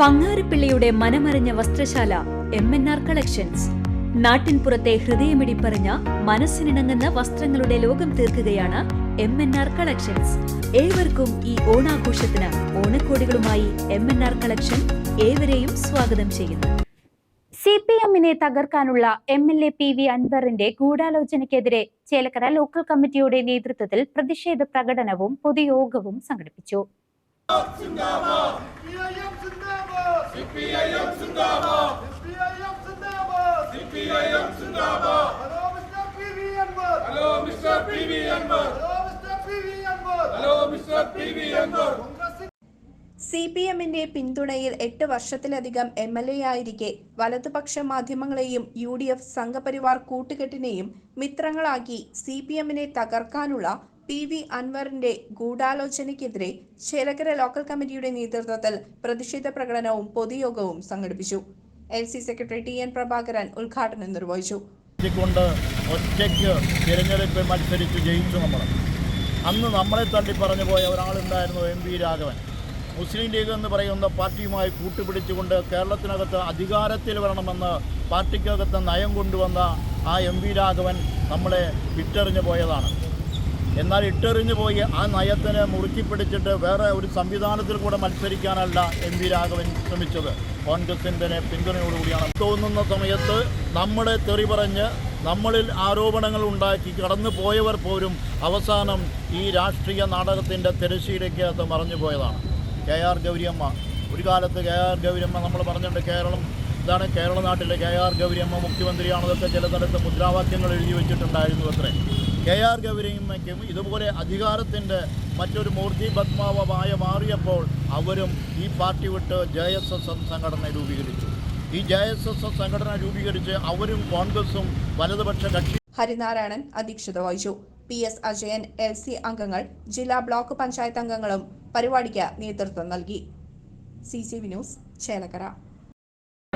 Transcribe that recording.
പങ്ങാരപ്പിള്ളിയുടെ മനമറിഞ്ഞ വസ്ത്രശാല M N R collections നാട്ടിൻപുറത്തെ ഹൃദയമിടിപ്പറിഞ്ഞ മനസ്സിനിണങ്ങുന്ന വസ്ത്രങ്ങളുടെ ലോകം തീർക്കുകയാണ് എം എൻ ആർ കളക്ഷൻസ് ഏവർക്കും ഈ ഓണാഘോഷത്തിന് ഓണക്കോടികളുമായി എം എൻ ആർ കളക്ഷൻ ഏവരെയും സ്വാഗതം ചെയ്യുന്നു. സി പി എമ്മിനെ തകർക്കാനുള്ള M L A P V അൻവറിന്റെ ഗൂഢാലോചനയ്ക്കെതിരെ ചേലക്കര ലോക്കൽ കമ്മിറ്റിയുടെ നേതൃത്വത്തിൽ പ്രതിഷേധ പ്രകടനവും പൊതുയോഗവും സംഘടിപ്പിച്ചു. Hello mister P V Anvar. Hello mister P V Anvar. Hello mister P Anvar. C P എമ്മിന്റെ പിന്തുണയിൽ എട്ട് വർഷത്തിലധികം എം എൽ എ ആയിരിക്കെ വലതുപക്ഷ മാധ്യമങ്ങളെയും യു ഡി എഫ് സംഘപരിവാർ കൂട്ടുകെട്ടിനെയും മിത്രങ്ങളാക്കി സി പി എമ്മിനെ തകർക്കാനുള്ള പി വി അൻവറിന്റെ ഗൂഢാലോചനയ്ക്കെതിരെ ചേലക്കര ലോക്കൽ കമ്മിറ്റിയുടെ നേതൃത്വത്തിൽ പ്രതിഷേധ പ്രകടനവും പൊതുയോഗവും സംഘടിപ്പിച്ചു. L C secretary T N Prabhakaran ഉദ്ഘാടനം നിർവഹിച്ചു. ഒറ്റയ്ക്ക് തിരഞ്ഞെടുപ്പ് മത്സരിച്ച് ജയിച്ചു നമ്മൾ. അന്ന് നമ്മളെ തള്ളി പറഞ്ഞു പോയ ഒരാളുണ്ടായിരുന്നു എം വി രാഘവൻ. മുസ്ലിം ലീഗ് എന്ന് പറയുന്ന പാർട്ടിയുമായി കൂട്ടുപിടിച്ചുകൊണ്ട് കേരളത്തിനകത്ത് അധികാരത്തിൽ വരണമെന്ന് പാർട്ടിക്കകത്ത് നയം കൊണ്ടുവന്ന ആ എം വി രാഘവൻ നമ്മളെ വിട്ടെറിഞ്ഞു പോയതാണ്. എന്നാൽ ഇട്ടെറിഞ്ഞു പോയി. ആ നയത്തിനെ മുറുക്കി പിടിച്ചിട്ട് വേറെ ഒരു സംവിധാനത്തിൽ കൂടെ മത്സരിക്കാനല്ല എം വി രാഘവൻ ശ്രമിച്ചത്. കോൺഗ്രസിന്റെ പിന്തുണയോടുകൂടിയാണ്. തോന്നുന്ന സമയത്ത് നമ്മളെ തെറി പറഞ്ഞ് നമ്മളിൽ ആരോപണങ്ങൾ ഉണ്ടാക്കി കടന്നു പോയവർ പോലും അവസാനം ഈ രാഷ്ട്രീയ നാടകത്തിന്റെ തിരശ്ശീലയ്ക്ക് അത് മറഞ്ഞു പോയതാണ്. K R Gowriyamma. ഒരു കാലത്ത് കെ ആർ ഗൗരിയമ്മ നമ്മൾ പറഞ്ഞിട്ടുണ്ട് കേരളം ഇതാണ് കേരള നാട്ടിലെ കെ ആർ ഗൗരിയമ്മ മുഖ്യമന്ത്രിയാണെന്നൊക്കെ ചിലതരത്ത് മുദ്രാവാക്യങ്ങൾ എഴുതി വെച്ചിട്ടുണ്ടായിരുന്നു അത്രേ. കെ ആർ ഗൗരിയമ്മയ്ക്കും ഇതുപോലെ അധികാരത്തിന്റെ മറ്റൊരു മൂർത്തി പത്മാവമായ മാറിയപ്പോൾ അവരും ഈ പാർട്ടി വിട്ട് ജെ എസ് എസ് സംഘടന രൂപീകരിച്ചു. ഈ ജെ എസ് എസ് സംഘടന രൂപീകരിച്ച് അവരും കോൺഗ്രസും വലതുപക്ഷ കക്ഷി ഹരിനാരായണൻ അധ്യക്ഷത വഹിച്ചു. P S Ajayan L C അംഗങ്ങൾ ജില്ലാ ബ്ലോക്ക് പഞ്ചായത്ത് അംഗങ്ങളും പരിപാടിക്ക് നേതൃത്വം നൽകി. C C V news Chelakkara.